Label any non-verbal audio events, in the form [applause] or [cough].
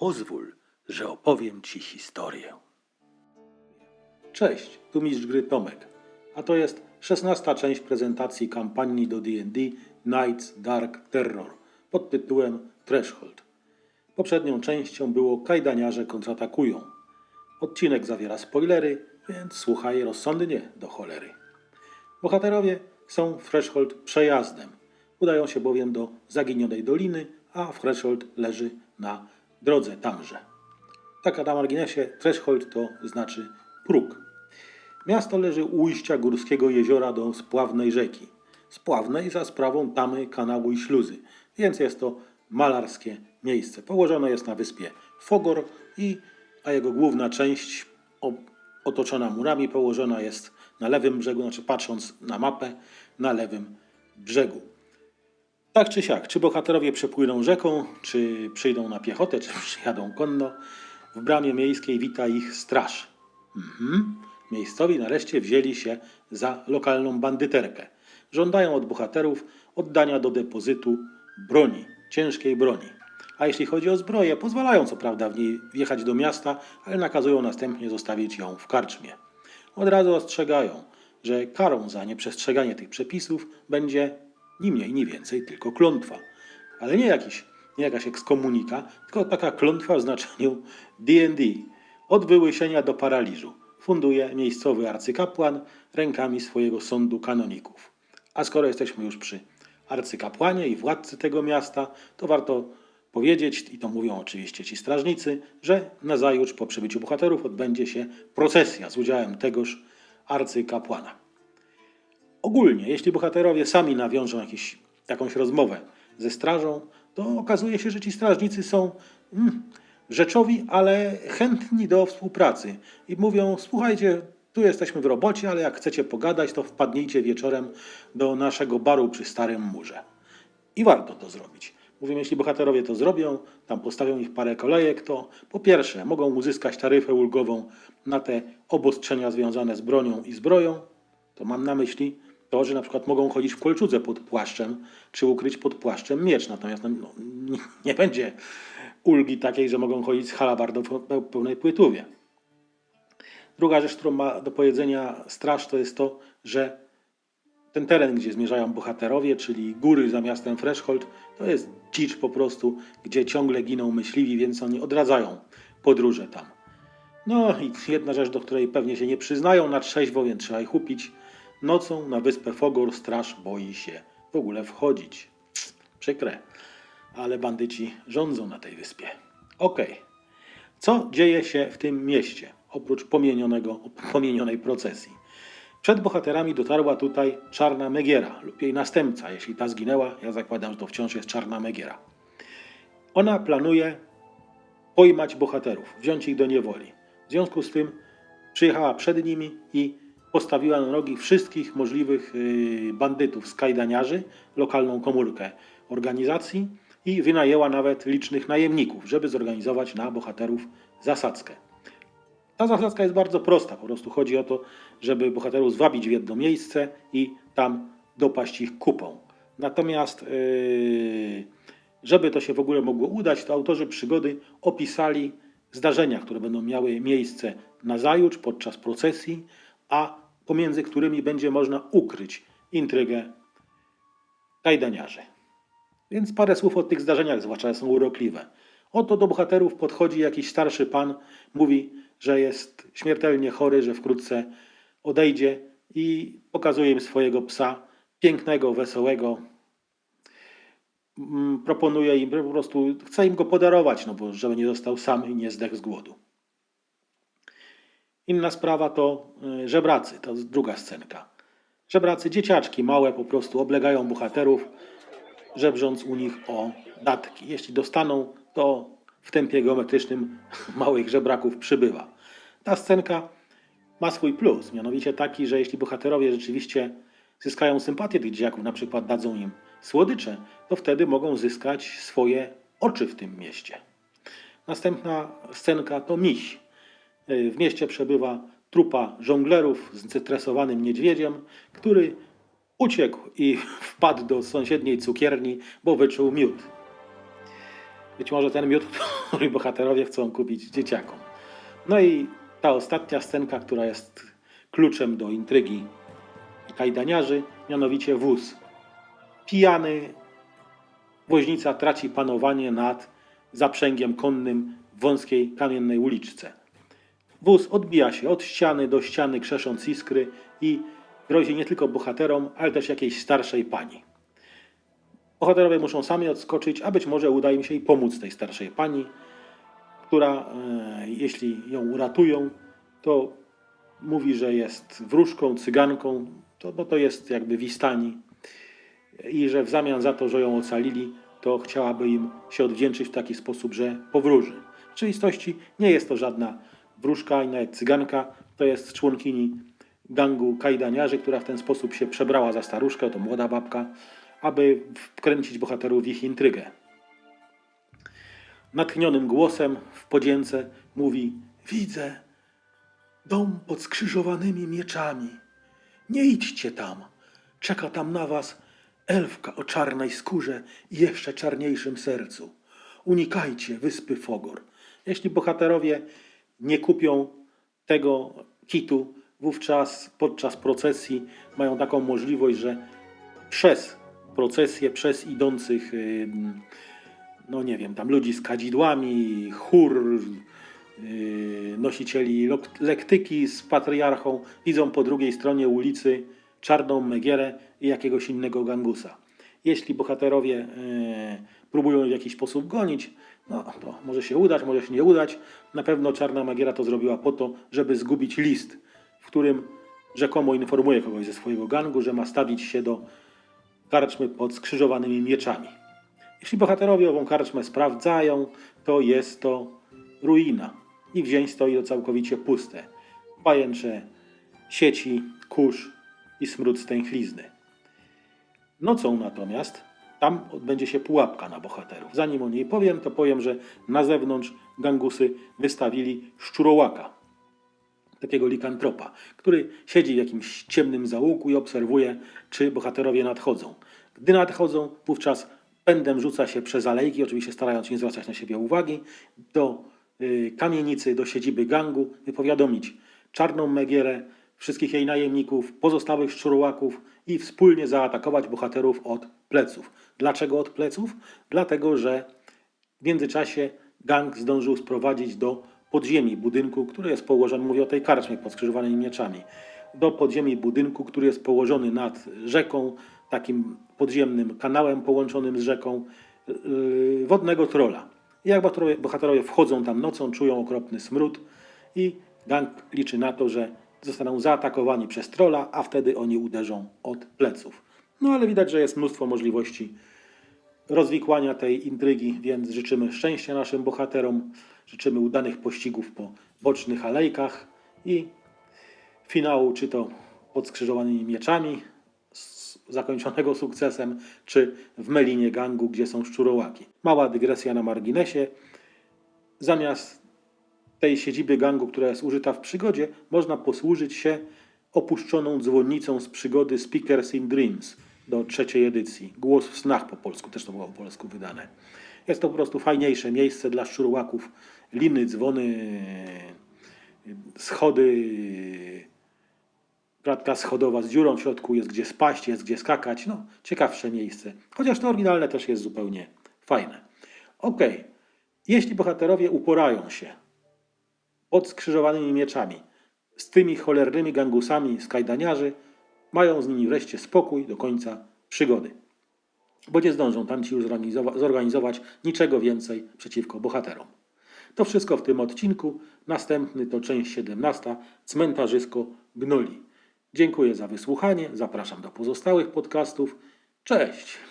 Pozwól, że opowiem Ci historię. Cześć, tu mistrz gry Tomek, a to jest szesnasta część prezentacji kampanii do D&D Knights Dark Terror pod tytułem Threshold. Poprzednią częścią było Kajdaniarze kontratakują. Odcinek zawiera spoilery, więc słuchaj rozsądnie do cholery. Bohaterowie są w Threshold przejazdem. Udają się bowiem do zaginionej doliny, a Threshold leży na drodze tamże. Taka na marginesie, Threshold to znaczy próg. Miasto leży u ujścia górskiego jeziora do spławnej rzeki. Spławnej za sprawą tamy, kanału i śluzy, więc jest to malarskie miejsce. Położone jest na wyspie Fogor, i, a jego główna część otoczona murami położona jest na lewym brzegu, znaczy patrząc na mapę, na lewym brzegu. Tak czy siak, czy bohaterowie przepłyną rzeką, czy przyjdą na piechotę, czy przyjadą konno, w bramie miejskiej wita ich straż. Mhm. Miejscowi nareszcie wzięli się za lokalną bandyterkę. Żądają od bohaterów oddania do depozytu broni, ciężkiej broni. A jeśli chodzi o zbroję, pozwalają co prawda w niej wjechać do miasta, ale nakazują następnie zostawić ją w karczmie. Od razu ostrzegają, że karą za nieprzestrzeganie tych przepisów będzie ni mniej, ni więcej tylko klątwa. Ale nie, jakiś, nie jakaś ekskomunika, tylko taka klątwa w znaczeniu D&D. Od wyłysienia do paraliżu funduje miejscowy arcykapłan rękami swojego sądu kanoników. A skoro jesteśmy już przy arcykapłanie i władcy tego miasta, to warto powiedzieć, i to mówią oczywiście ci strażnicy, że nazajutrz po przybyciu bohaterów odbędzie się procesja z udziałem tegoż arcykapłana. Ogólnie, jeśli bohaterowie sami nawiążą jakiś, jakąś rozmowę ze strażą, to okazuje się, że ci strażnicy są mm, rzeczowi, ale chętni do współpracy. I mówią: Słuchajcie, tu jesteśmy w robocie, ale jak chcecie pogadać, to wpadnijcie wieczorem do naszego baru przy Starym Murze. I warto to zrobić. Mówię, jeśli bohaterowie to zrobią, tam postawią ich parę kolejek, to po pierwsze mogą uzyskać taryfę ulgową na te obostrzenia związane z bronią i zbroją. To mam na myśli to, że na przykład mogą chodzić w kolczudze pod płaszczem, czy ukryć pod płaszczem miecz. Natomiast no, nie, [laughs] nie będzie ulgi takiej, że mogą chodzić z halabardą w pe- pełnej płytówie. Druga rzecz, którą ma do powiedzenia straż, to jest to, że ten teren, gdzie zmierzają bohaterowie, czyli góry za miastem Freshhold, to jest dzicz po prostu, gdzie ciągle giną myśliwi, więc oni odradzają podróże tam. No i jedna rzecz, do której pewnie się nie przyznają na trzeźwo, więc trzeba ich upić. Nocą na wyspę Fogor straż boi się w ogóle wchodzić. Przykre, ale bandyci rządzą na tej wyspie. Okej. Co dzieje się w tym mieście, oprócz pomienionego, pomienionej procesji? Przed bohaterami dotarła tutaj Czarna Megiera lub jej następca. Jeśli ta zginęła, ja zakładam, że to wciąż jest Czarna Megiera. Ona planuje pojmać bohaterów, wziąć ich do niewoli. W związku z tym przyjechała przed nimi i postawiła na nogi wszystkich możliwych yy, bandytów, skajdaniarzy, lokalną komórkę organizacji i wynajęła nawet licznych najemników, żeby zorganizować na bohaterów zasadzkę. Ta zasadzka jest bardzo prosta. Po prostu chodzi o to, żeby bohaterów zwabić w jedno miejsce i tam dopaść ich kupą. Natomiast, yy, żeby to się w ogóle mogło udać, to autorzy przygody opisali zdarzenia, które będą miały miejsce na zajutrz podczas procesji, a pomiędzy którymi będzie można ukryć intrygę kajdaniarzy. Więc parę słów o tych zdarzeniach, zwłaszcza są urokliwe. Oto do bohaterów podchodzi jakiś starszy pan, mówi, że jest śmiertelnie chory, że wkrótce odejdzie i pokazuje im swojego psa, pięknego, wesołego. Mm, Proponuje im po prostu, chce im go podarować, no bo żeby nie został sam i nie zdechł z głodu. Inna sprawa to y, żebracy, to druga scenka. Żebracy, dzieciaczki małe po prostu oblegają bohaterów, żebrząc u nich o datki. Jeśli dostaną, to w tempie geometrycznym [laughs] małych żebraków przybywa. Ta scenka ma swój plus, mianowicie taki, że jeśli bohaterowie rzeczywiście zyskają sympatię tych dzieciaków, na przykład dadzą im słodycze, to wtedy mogą zyskać swoje oczy w tym mieście. Następna scenka to miś. W mieście przebywa trupa żonglerów z zestresowanym niedźwiedziem, który uciekł i [laughs] wpadł do sąsiedniej cukierni, bo wyczuł miód. Być może ten miód, [laughs] który bohaterowie chcą kupić dzieciakom. No i ta ostatnia scenka, która jest kluczem do intrygi kajdaniarzy, mianowicie wóz. Pijany woźnica traci panowanie nad zaprzęgiem konnym w wąskiej kamiennej uliczce. Wóz odbija się od ściany do ściany, krzesząc iskry i grozi nie tylko bohaterom, ale też jakiejś starszej pani. Bohaterowie muszą sami odskoczyć, a być może uda im się i pomóc tej starszej pani, która, e, jeśli ją uratują, to mówi, że jest wróżką, cyganką, to, bo to jest jakby wistani i że w zamian za to, że ją ocalili, to chciałaby im się odwdzięczyć w taki sposób, że powróży. W rzeczywistości nie jest to żadna wróżka ani nawet cyganka, to jest członkini gangu kajdaniarzy, która w ten sposób się przebrała za staruszkę, to młoda babka, aby wkręcić bohaterów w ich intrygę. Natchnionym głosem w podzięce mówi: Widzę dom pod skrzyżowanymi mieczami. Nie idźcie tam. Czeka tam na was elfka o czarnej skórze i jeszcze czarniejszym sercu. Unikajcie wyspy Fogor. Jeśli bohaterowie nie kupią tego kitu, wówczas podczas procesji mają taką możliwość, że przez procesję, przez idących, no nie wiem, tam ludzi z kadzidłami, chór, yy, nosicieli lektyki z patriarchą, widzą po drugiej stronie ulicy czarną Megierę i jakiegoś innego gangusa. Jeśli bohaterowie yy, próbują w jakiś sposób gonić, no to może się udać, może się nie udać. Na pewno czarna Magiera to zrobiła po to, żeby zgubić list, w którym rzekomo informuje kogoś ze swojego gangu, że ma stawić się do karczmy pod skrzyżowanymi mieczami. Jeśli bohaterowie ową karczmę sprawdzają, to jest to ruina. Ich wzięń stoi to całkowicie puste. Pajęcze sieci, kurz i smród stęchlizny. Nocą natomiast tam odbędzie się pułapka na bohaterów. Zanim o niej powiem, to powiem, że na zewnątrz gangusy wystawili szczurołaka, takiego likantropa, który siedzi w jakimś ciemnym zaułku i obserwuje, czy bohaterowie nadchodzą. Gdy nadchodzą, wówczas pędem rzuca się przez alejki, oczywiście starając się nie zwracać na siebie uwagi, do y, kamienicy, do siedziby gangu, by powiadomić czarną Megierę, wszystkich jej najemników, pozostałych szczurołaków i wspólnie zaatakować bohaterów od pleców. Dlaczego od pleców? Dlatego, że w międzyczasie gang zdążył sprowadzić do podziemi budynku, który jest położony, mówię o tej karczmie pod skrzyżowanymi mieczami, do podziemi budynku, który jest położony nad rzeką, takim podziemnym kanałem połączonym z rzeką, yy, wodnego trola. I jak bohaterowie, bohaterowie wchodzą tam nocą, czują okropny smród i gang liczy na to, że zostaną zaatakowani przez trola, a wtedy oni uderzą od pleców. No ale widać, że jest mnóstwo możliwości rozwikłania tej intrygi, więc życzymy szczęścia naszym bohaterom, życzymy udanych pościgów po bocznych alejkach i finału, czy to pod skrzyżowanymi mieczami, zakończonego sukcesem, czy w Melinie Gangu, gdzie są szczurołaki. Mała dygresja na marginesie. Zamiast tej siedziby gangu, która jest użyta w przygodzie, można posłużyć się opuszczoną dzwonnicą z przygody Speakers in Dreams do trzeciej edycji. Głos w snach po polsku, też to było po polsku wydane. Jest to po prostu fajniejsze miejsce dla szczurłaków. Liny, dzwony, schody, kratka schodowa z dziurą w środku, jest gdzie spaść, jest gdzie skakać. No, ciekawsze miejsce. Chociaż to oryginalne też jest zupełnie fajne. Ok, jeśli bohaterowie uporają się pod skrzyżowanymi mieczami z tymi cholernymi gangusami z kajdaniarzy, mają z nimi wreszcie spokój do końca przygody. Bo nie zdążą tam ci już zorganizowa- zorganizować niczego więcej przeciwko bohaterom. To wszystko w tym odcinku. Następny to część 17. Cmentarzysko Gnoli. Dziękuję za wysłuchanie. Zapraszam do pozostałych podcastów. Cześć!